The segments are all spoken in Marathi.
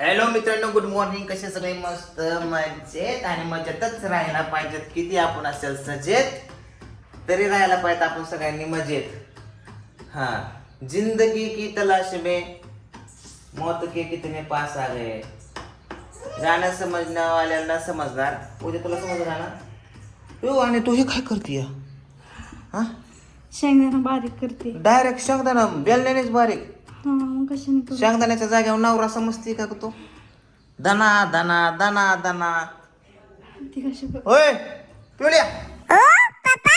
हॅलो मित्रांनो गुड मॉर्निंग कसे सगळे? मस्त मजेत आणि मजेतच राहायला पाहिजेत. किती आपण असेल सजेत तरी राहायला पाहिजे आपण सगळ्यांनी मजेत. हा जिंदगी की तलाश में मौत के कितने पास आ गए. जाणं समजणं वाल्यांना समजणार. उद्या तुला समजणार ना? हो आणि तू हे काय करतीय हा? शेंगदाणा बारीक करते. डायरेक्ट शेंगदाणा बेलण्यानेच बारीक. मग कशाने करू? शेंगदाण्याच्या जागेवर नवरा समजते का तो? दना दना दना दना ती कशी कर- होय ओ पप्पा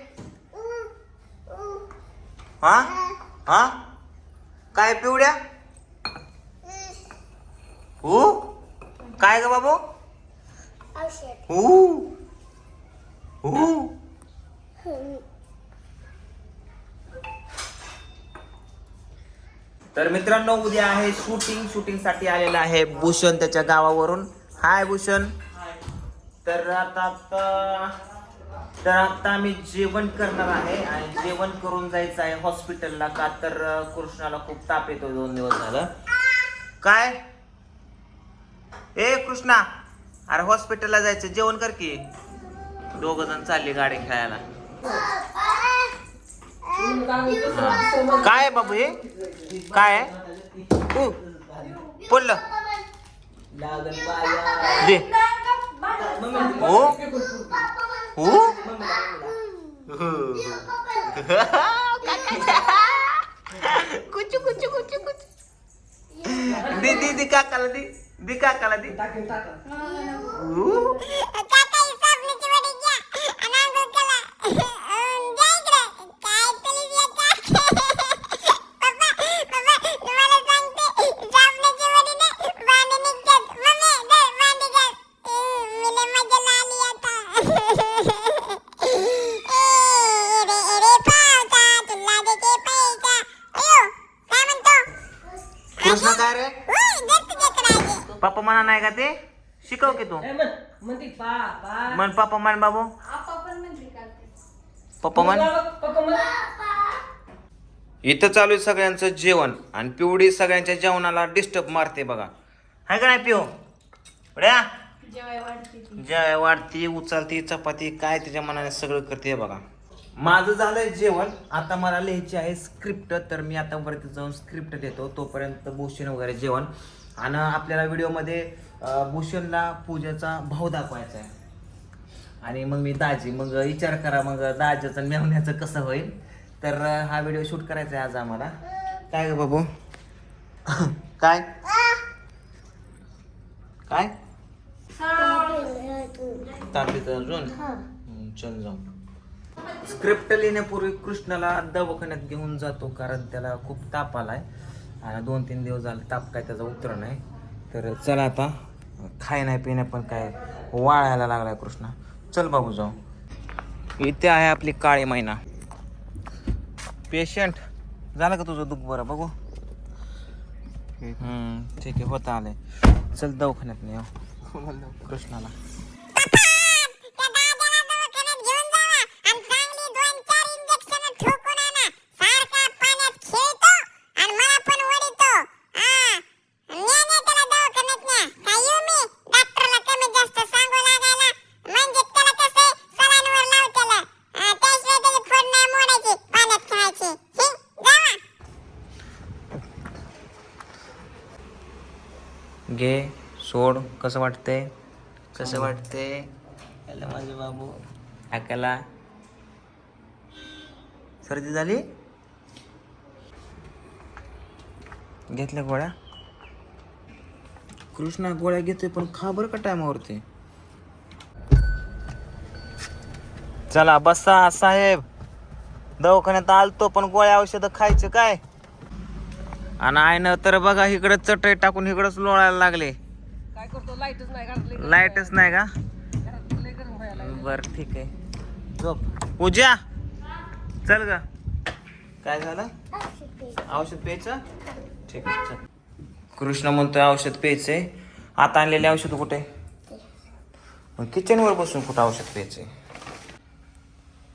हा? हा. काय पिवड्या? हो? काय ग बाबू? औषध. हो? हो? तर मित्रांनो उद्या आहे शूटिंग. शूटिंगसाठी आलेलं आहे भूषण त्याच्या गावावरून. हाय भूषण. तर आता आता तर आता आम्ही जेवण करणार आहे आणि जेवण करून जायचं आहे हॉस्पिटलला. का तर कृष्णाला खूप ताप येतो दोन दिवस झालं. काय? ए कृष्णा! अरे हॉस्पिटलला जायचं. जेवण कर की. दोघ जण चालली गाडी खेळायला. हा. काय आहे बाबू हे? काय आहे? उ, पडलं दे. हो? हो? कुचू कुचू कुचू कुचू दे दे दे काकाला दे दे काकाला दे उ. काका ही कृष्ण काय रे. पप्पा म्हणा नाही का ते? शिकव की तू. म्हणते पा पा म्हण पप्पा म्हण बाबू. पप्पा म्हण. पप्पा म्हण. इथं चालू आहे सगळ्यांचं जेवण आणि पिवडी सगळ्यांच्या जेवणाला डिस्टर्ब मारते बघा. हाय का नाही पिऊ? बड्या जेवाय वाढते ती. जेवाय वाढती उचलती चपाती काय तिच्या मनाने सगळं करते बघा. माझं झालंय जेवण. आता मला लिहायची आहे स्क्रिप्ट तर मी आता वरती जाऊन स्क्रिप्ट देतो. तोपर्यंत भूषण वगैरे जेवण. आणि आपल्याला व्हिडिओमध्ये भूषणला पूजेचा भाव दाखवायचा आहे. आणि मग मी दाजी मग विचार करा मग दाजाचं मेवण्याचं कसं होईल. तर हा व्हिडिओ शूट करायचा आहे आज आम्हाला. काय ग बाबू? काय? काय? तापीत अजून? चल जाऊ. स्क्रिप्ट लिहिण्यापूर्वी कृष्णाला दवाखान्यात घेऊन जातो कारण त्याला खूप ताप आलाय. आणि दोन तीन दिवस झाले ताप काय त्याचा उतर नाही. तर चला आता खाय नाही पिण्या पण काय वाळायला लागलाय कृष्णा. चल बाबू जाऊ. इथे आहे आपली काळी मैना. पेशंट झालं का तुझं दुःख बरं? बघू. ठीक आहे. होता आलंय. चल दवाखान्यात नाही कृष्णाला त्या दादाला दवाखान्यात घेऊन जावा आणि चांगली दोन चार इंजेक्शन ठोकून आणा सारखा पाण्यात खेळतो आणि मला पण वडितो हा न्या न्या त्याला दवाखान्यात न्या काय येऊ मी डॉक्टरला कमी जास्त सांगू लागायला म्हणजे त्याला कसं सलाईनवर लाव त्याला हा, त्याशिवाय त्याची फोड नाही मोडायची पाण्यात खेळायची ही, जावा घे सोड कसं वाटतंय? कसं वाटतंय? याला माझे बाबू. अकाला सर्दी झाली? घेतल्या गोळ्या? कृष्णा गोळ्या घेतोय पण खा बरं का टायमावरती? चला बसा साहेब. दवाखान्यात आलतो पण गोळ्या औषधं खायचं काय? आणि आयनं तर बघा इकडं चटई टाकून इकडंच लोळायला लागले. काय करतो? लाईटच नाही लाईटच नाही का. बर ठीक आहे. झोप. पूजा चल ग. काय झालं? औषध प्यायचं? ठीक आहे चल. कृष्ण म्हणतोय औषध प्यायचंय. आता आणलेले औषध कुठे? किचनवर बसून कुठं औषध प्यायचंय?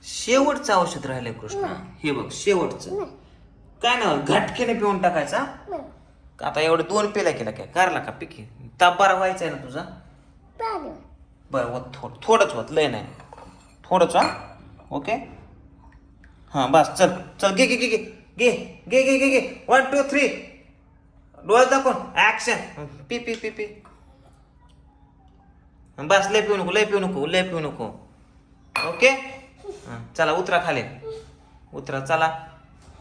शेवटचं औषध राहिलंय कृष्ण. हे बघ शेवटचं. काय ना घटकेने पिऊन टाकायचा आता एवढे दोन पेला केला काय? कारला का पिके? ताप बरा व्हायचा आहे ना तुझा? बरं होत थोड थोडंच होत लय नाही. थोडंच हा? ओके? हां बस चल चल घे घे घे घे. घे घे घे घे घे. वन टू थ्री डोळे दाखवून. ॲक्शन पी पी पी पी. बस लय पिऊ नको लय पिऊ नको लय पिऊ नको. ओके? हां चला उतरा खाली. उतरा चला.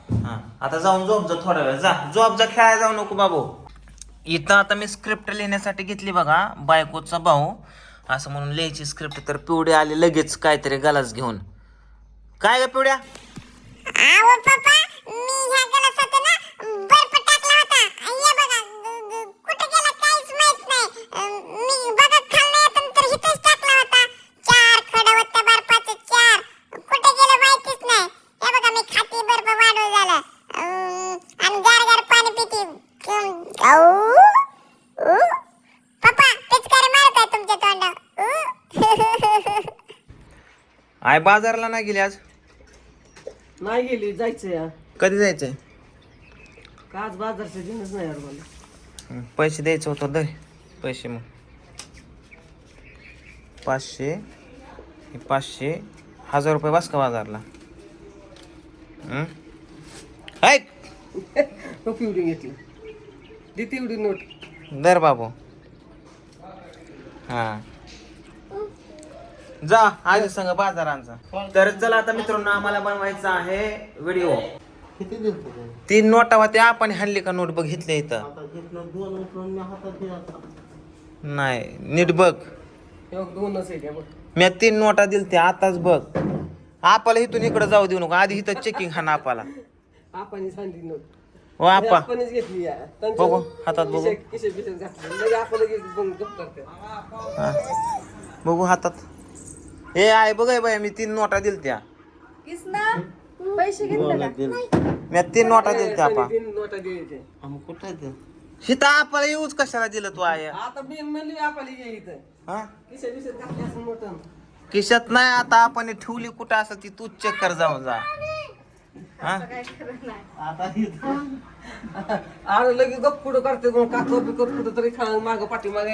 हां आता जाऊन झोप जा थोडा वेळ. जा झोप जा खेळायला जाऊ नको बाबू. इथं आता मी स्क्रिप्ट लिहिण्यासाठी घेतली बघा बायकोचा भाऊ. असं म्हणून लिहायची स्क्रिप्ट तर पिवडे आले लगेच काहीतरी गलास घेऊन. काय ग पिवड्या आहो पप्पा मी ह्या गलासात ना बर्फ टाकला होता हे बघा ग- ग- कुठे गेला काहीच माहीत नाही अं, मी बघा खाल्लं येतं तर इथेच टाकला होता चार खडं होतं बर्फाचे चार कुठे गेलं माहितीच नाही हे बघा मी खाती बर्फ वाढव झालं अं, आणि गार गार पाणी पिते अं, गाऊ. उ. पप्पा पिचकारी मारत आहे तुमच्या तोंडावर उ. आय बाजारला नाही गेली आज? नाही गेली जायचं या. कधी जायचंय? का आज बाजारचं दिनच नाही यार मला. हं, पैसे द्यायचं होतं दे पैसे मग. पाचशे हे पाचशे हजार रुपये बस का बाजारला? हं? ऐक! पिवडी घेतली. दे तेवढी नोट. दर बाबू. हा. जा आजी संग बाजारांचा तर चला आता मित्रांनो आम्हाला बनवायचा आहे व्हिडिओ किती दिवस? तीन नोटा होत्या आपण हल्ली का नोट इथं? आता घेतलं दोन उचलून मी हातात दिला आता. नाही नीट बघ. हे बघ दोनच आहे त्या बघ. मी तीन नोटा दिल त्या आताच बघ. आपल्याला इथून इकडे जाऊ देऊ नको आधी इथं चेकिंग हा ना आपण हो आपा. आपणच घेतली या. त्यांच्या बघू, हातात बघू. खिशा- खिशात बिशात घातली. लगे आपण लगेच बंद गप्प करते हा. बघू हातात. हे आहे बघ हे बाई मी तीन नोटा दिल त्या. किसना पैसे घेतले का? दिलं. मी तीन नोटा दिल त्या आपा तीन नोटा द्यायचे. कुठं आपल्याला यूज कशाला दिलं तू आहे? आता मी म्हणली आपली घे इथं. हा? खिशा बिशात घातली असं नोटन खिशात नाही आता आपण ठेवली कुठं असं ती तूच चेक कर जाऊन जा. हा? आता लगेच करते मग काकू बिकत कुठं तरी माग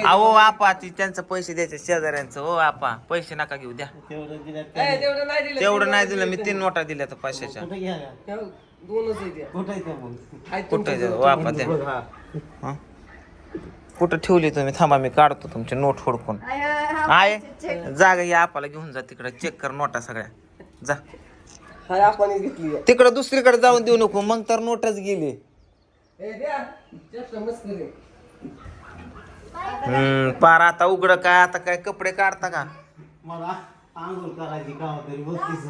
अहो आपा ती त्यांचं पैसे द्यायचे शेजाऱ्यांचं. हो आपा पैसे नका घेऊ द्या. तेवढं दिलं तेवढं नाही दिलं तेवढं नाही दिलं मी तीन नोटा दिल्या तर पैशाच्या. कुठं घ्यायला हे बघ, दोनच आहे त्या. कुठं आहे ते मग? आहेत कुठं तुमच्या द्या वापा द्या. बघ हा. हा? कुठं ठेवली तुम्ही? थांबा मी काढतो तुमचे नोट हुडकून. हा, आहे. जागा या आपल्याला घेऊन जा तिकडे. चेक कर नोटा सगळ्या. जा. हाय आपण घेतली आहे. तिकडं दुसरीकडे जाऊन देऊ नको मग तर नोटच गेली. ए, द्या. जास्त मस्करी. हम्म पार आता उघड काय आता काय कपडे काढता का? मला आंघोळ करायची का तरी बघतीस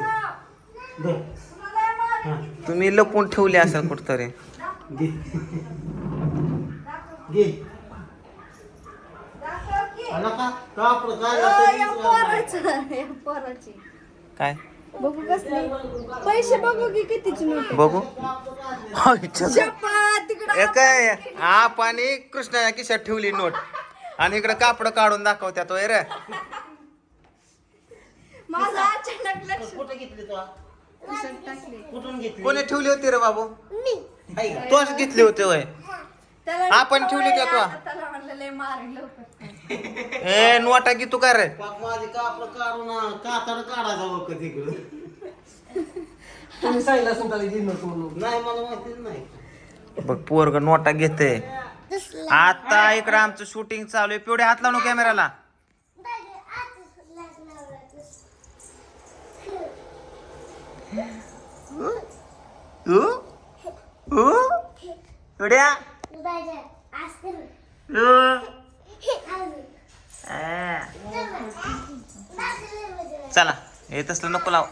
धर. तुम्ही लपून ठेवले असेल कुठतरी. घे. घे. आला का? का आपलं काय अ, लागतं या वीस वाजता. पोराचं, या पोराची. काय? बघू कसली. पैसे बघू की कितीची नोट बघू. हे काय आप आणि कृष्णाच्या खिशात ठेवली नोट. आणि इकडे कापड काढून दाखवत्या तो रे. माझं अचानक लक्ष. कुठं घेतली तू? खिशात टाकली कुठून घेतली? कोणी ठेवली होती रे बाबू? का? तोच घेतली होती वय त्याला आपण ठेवली का तू? आता त्याला म्हणलं लय मारेल. लवकर ए नोटा की तू काय रे? पाक माझी काढून कातड काढायचा बघ तिकडं तुम्ही सांगितलं त्याला म्हणून नाही मला माहितीच नाही. बघ पोरग नोटा घेते. आता इकडे आमचं शूटिंग चालू आहे. पिवढे हात लावू कॅमेराला आ. चला हे तसलं नको लाव.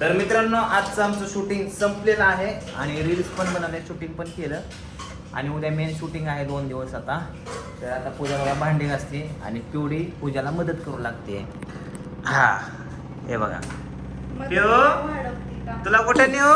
तर मित्रांनो आजचं आमचं शूटिंग संपलेलं आहे आणि रील्स पण बनवले शूटिंग पण केलं. आणि उद्या मेन शूटिंग आहे दोन दिवस आता. तर आता पूजा मला भांडी घासते आणि पिवडी पूजाला मदत करू लागते. हा हे बघा. पिऊ तुला कुठे नेऊ?